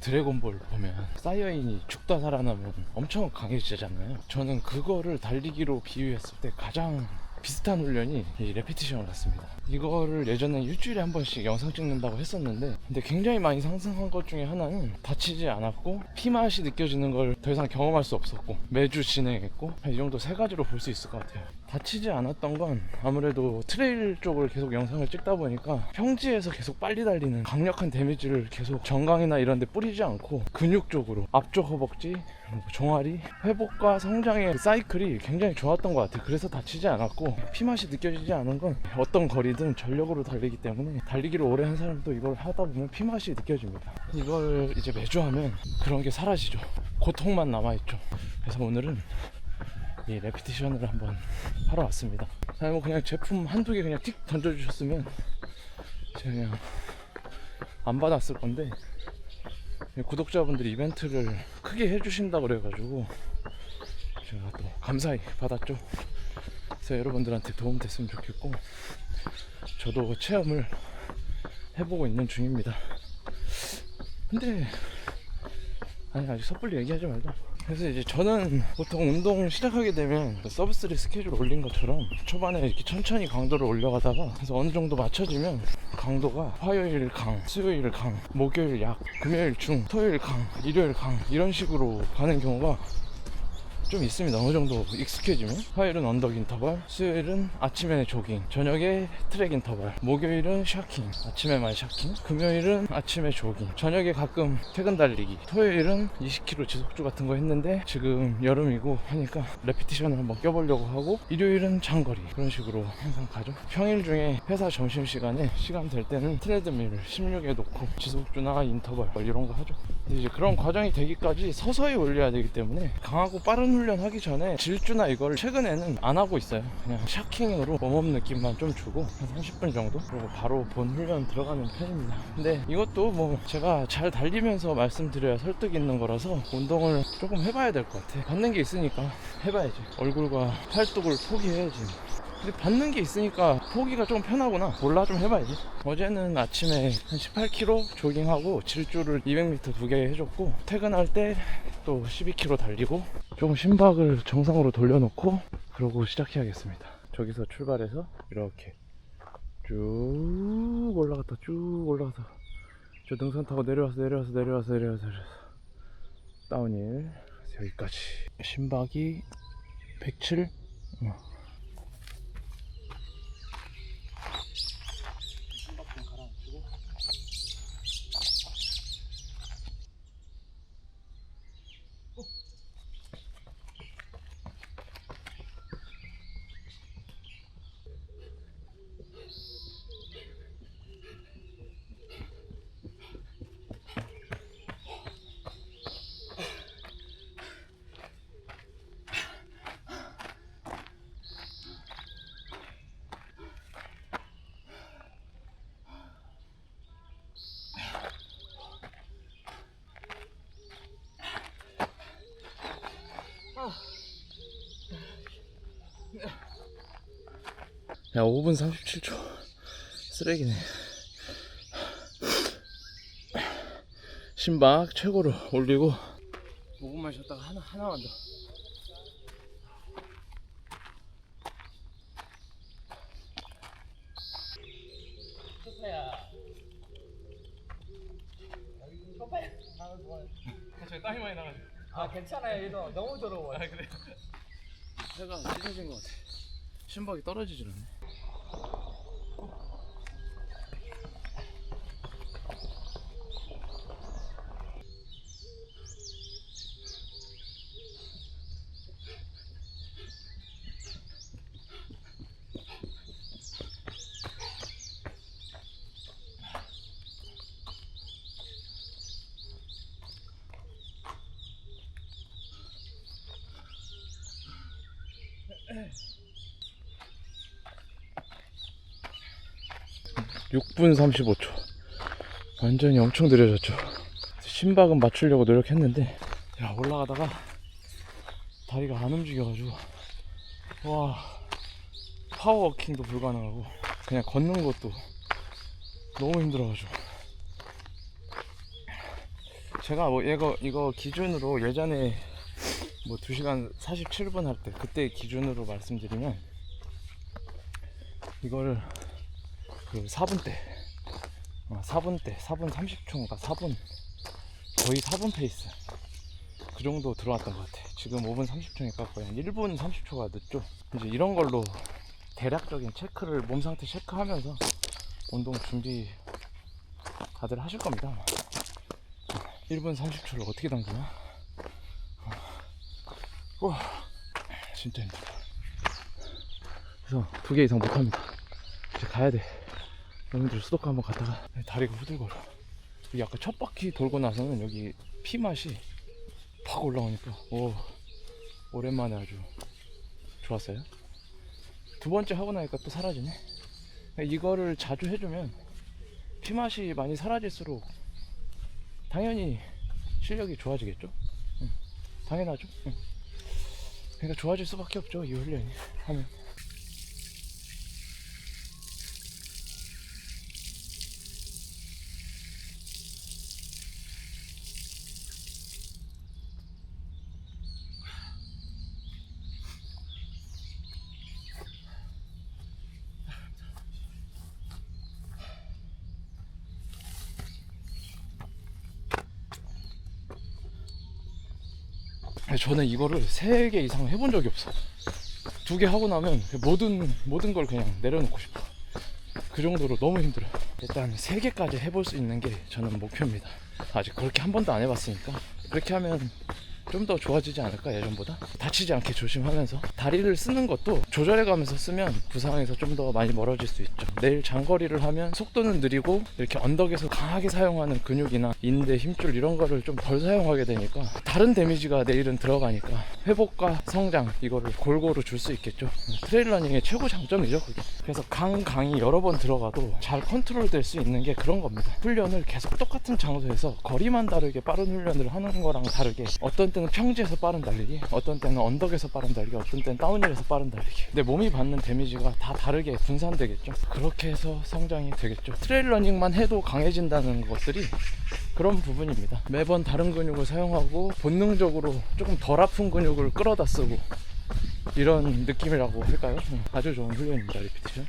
드래곤볼 보면 사이어인이 죽다 살아나면 엄청 강해지잖아요. 저는 그거를 달리기로 비유했을 때 가장 비슷한 훈련이 이 레피티션 같습니다. 이거를 예전에 일주일에 한 번씩 영상 찍는다고 했었는데 근데 굉장히 많이 상승한 것 중에 하나는 다치지 않았고 피맛이 느껴지는 걸 더 이상 경험할 수 없었고 매주 진행했고 이 정도 세 가지로 볼 수 있을 것 같아요. 다치지 않았던 건 아무래도 트레일 쪽을 계속 영상을 찍다 보니까 평지에서 계속 빨리 달리는 강력한 데미지를 계속 정강이나 이런 데 뿌리지 않고 근육 쪽으로 앞쪽 허벅지, 종아리 회복과 성장의 그 사이클이 굉장히 좋았던 것 같아요. 그래서 다치지 않았고 피맛이 느껴지지 않은 건 어떤 거리든 전력으로 달리기 때문에 달리기를 오래 한 사람도 이걸 하다 보면 피맛이 느껴집니다. 이걸 이제 매주 하면 그런 게 사라지죠. 고통만 남아있죠. 그래서 오늘은 이 레피티션을 한번 하러 왔습니다. 아니 뭐 그냥 제품 한두 개 그냥 틱 던져주셨으면 제가 그냥 안 받았을 건데 구독자분들이 이벤트를 크게 해주신다 그래가지고 제가 또 감사히 받았죠. 그래서 여러분들한테 도움 됐으면 좋겠고 저도 체험을 해보고 있는 중입니다. 근데 아니 아직 섣불리 얘기하지 말자. 그래서 이제 저는 보통 운동 시작하게 되면 그 서비스리 스케줄 올린 것처럼 초반에 이렇게 천천히 강도를 올려가다가 그래서 어느 정도 맞춰지면 강도가 화요일 강, 수요일 강, 목요일 약, 금요일 중, 토요일 강, 일요일 강 이런 식으로 가는 경우가 좀 있습니다. 어느 정도 익숙해지면 화요일은 언덕 인터벌, 수요일은 아침에 조깅, 저녁에 트랙 인터벌, 목요일은 샤킹, 아침에만 샤킹, 금요일은 아침에 조깅, 저녁에 가끔 퇴근 달리기, 토요일은 20km 지속주 같은 거 했는데 지금 여름이고 하니까 레피티션을 한번 껴보려고 하고 일요일은 장거리 그런 식으로 항상 가죠. 평일 중에 회사 점심 시간에 시간 될 때는 트레드밀 16에 놓고 지속주나 인터벌 뭐 이런 거 하죠. 이제 그런 과정이 되기까지 서서히 올려야 되기 때문에 강하고 빠른 훈련 하기 전에 질주나 이걸 최근에는 안 하고 있어요. 그냥 샤킹으로 웜업 느낌만 좀 주고 한 30분 정도 그리고 바로 본 훈련 들어가는 편입니다. 근데 이것도 뭐 제가 잘 달리면서 말씀드려야 설득 있는 거라서 운동을 조금 해봐야 될 것 같아. 받는 게 있으니까 해봐야지. 얼굴과 팔뚝을 포기해야지. 근데 받는 게 있으니까 포기가 좀 편하구나. 몰라 좀 해봐야지. 어제는 아침에 한 18km 조깅하고 질주를 200m 두 개 해줬고 퇴근할 때 또 12km 달리고 조금 심박을 정상으로 돌려놓고 그러고 시작해야겠습니다. 저기서 출발해서 이렇게 쭉 올라갔다 쭉 올라가서 저 능선 타고 내려와서 내려와서 내려와서 내려와서 내려와서 다운힐 여기까지 심박이 107 어. 야 5분 37초. 쓰레기네. 심박 최고로 올리고. 5분만 쉬었다가 하나, 하나만 더 저기 땀이 많이 나가지고. 아 괜찮아요. 이거 너무 더러워요. 아 그래. 해가 찢어진 것 같아. 심박이 떨어지질 않네 육분 35초. 완전히 엄청 느려졌죠. 심박은 맞추려고 노력했는데 야 올라가다가 다리가 안 움직여가지고 와 파워워킹도 불가능하고 그냥 걷는 것도 너무 힘들어가지고. 제가 뭐 이거 이거 기준으로 예전에 뭐 2시간 47분 할 때 그때 기준으로 말씀드리면 이거를 그 4분 때 어, 4분 때 4분 30초인가 4분 거의 4분 페이스 그 정도 들어왔던 것 같아. 지금 5분 30초니까 거의 한 1분 30초가 늦죠? 이제 이런 걸로 대략적인 체크를 몸 상태 체크하면서 운동 준비 다들 하실 겁니다. 아마. 1분 30초를 어떻게 당기나? 우 와 진짜 힘들다. 그래서 두 개 이상 못합니다. 이제 가야 돼. 여러분들 수도권 한번 갔다가. 다리가 후들거려. 여기 아까 첫 바퀴 돌고 나서는 여기 피 맛이 팍 올라오니까. 오 오랜만에 아주 좋았어요. 두 번째 하고 나니까 또 사라지네. 이거를 자주 해주면 피 맛이 많이 사라질수록 당연히 실력이 좋아지겠죠? 응, 당연하죠? 응. 그러니까 좋아질 수밖에 없죠 이 훈련이. 하면 저는 이거를 세 개 이상 해본 적이 없어. 두 개 하고 나면 모든 모든 걸 그냥 내려놓고 싶어. 그 정도로 너무 힘들어요. 일단 세 개까지 해볼 수 있는 게 저는 목표입니다. 아직 그렇게 한 번도 안 해봤으니까 그렇게 하면 좀 더 좋아지지 않을까 예전보다? 다치지 않게 조심하면서 다리를 쓰는 것도 조절해가면서 쓰면 부상에서 좀 더 많이 멀어질 수 있죠. 내일 장거리를 하면 속도는 느리고 이렇게 언덕에서 강하게 사용하는 근육이나 인대 힘줄 이런 거를 좀 덜 사용하게 되니까 다른 데미지가 내일은 들어가니까 회복과 성장 이거를 골고루 줄 수 있겠죠. 트레일러닝의 최고 장점이죠 그게. 그래서 강 강이 여러 번 들어가도 잘 컨트롤 될 수 있는 게 그런 겁니다. 훈련을 계속 똑같은 장소에서 거리만 다르게 빠른 훈련을 하는 거랑 다르게 어떤 때는 평지에서 빠른 달리기 어떤 때는 언덕에서 빠른 달리기 어떤 때는 다운힐에서 빠른 달리기. 내 몸이 받는 데미지가 다 다르게 분산되겠죠. 그렇게 해서 성장이 되겠죠. 트레일 러닝만 해도 강해진다는 것들이 그런 부분입니다. 매번 다른 근육을 사용하고 본능적으로 조금 덜 아픈 근육을 끌어다 쓰고 이런 느낌이라고 할까요? 음, 아주 좋은 훈련입니다 리피티션